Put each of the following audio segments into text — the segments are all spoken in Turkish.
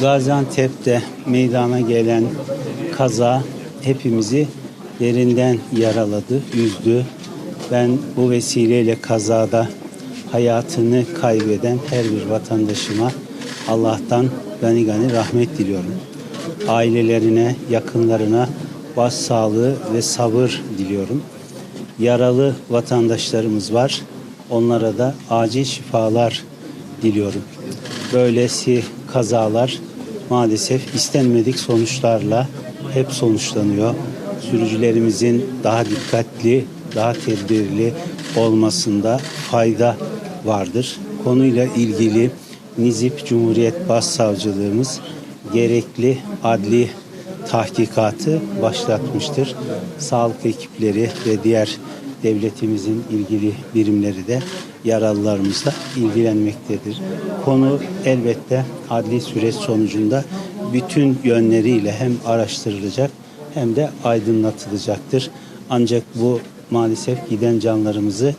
Gaziantep'te meydana gelen kaza hepimizi derinden yaraladı, üzdü. Ben bu vesileyle kazada hayatını kaybeden her bir vatandaşıma Allah'tan gani gani rahmet diliyorum. Ailelerine, yakınlarına başsağlığı ve sabır diliyorum. Yaralı vatandaşlarımız var. Onlara da acil şifalar diliyorum. Böylesi kazalar maalesef istenmedik sonuçlarla hep sonuçlanıyor. Sürücülerimizin daha dikkatli, daha tedbirli olmasında fayda vardır. Konuyla ilgili Nizip Cumhuriyet Başsavcılığımız gerekli adli tahkikatı başlatmıştır. Sağlık ekipleri ve diğer devletimizin ilgili birimleri de yaralılarımızla ilgilenmektedir. Konu elbette adli süreç sonucunda bütün yönleriyle hem araştırılacak hem de aydınlatılacaktır. Ancak bu maalesef giden canlarımızı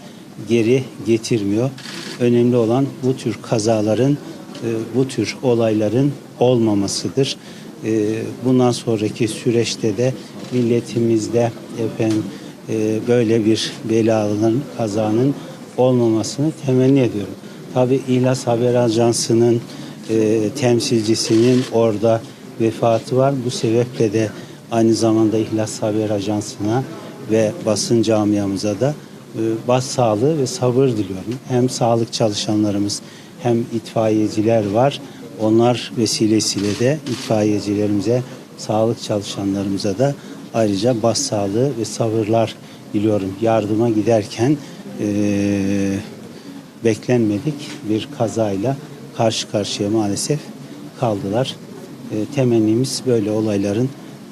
geri getirmiyor. Önemli olan bu tür kazaların, e, bu tür olayların olmamasıdır. E, Bundan sonraki süreçte de milletimizde efendim böyle bir belanın, kazanın olmamasını temenni ediyorum. Tabi İhlas Haber Ajansı'nın e, temsilcisinin orada vefatı var. Bu sebeple de aynı zamanda İhlas Haber Ajansı'na ve basın camiamıza da e, başsağlığı ve sabır diliyorum. Hem sağlık çalışanlarımız hem itfaiyeciler var. Onlar vesilesiyle de itfaiyecilerimize, sağlık çalışanlarımıza da ayrıca başsağlığı ve sabırlar diliyorum. Yardıma giderken e, beklenmedik bir kazayla karşı karşıya maalesef kaldılar. E, temennimiz böyle olayların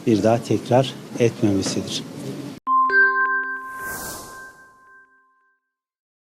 bir daha tekrar etmemesidir.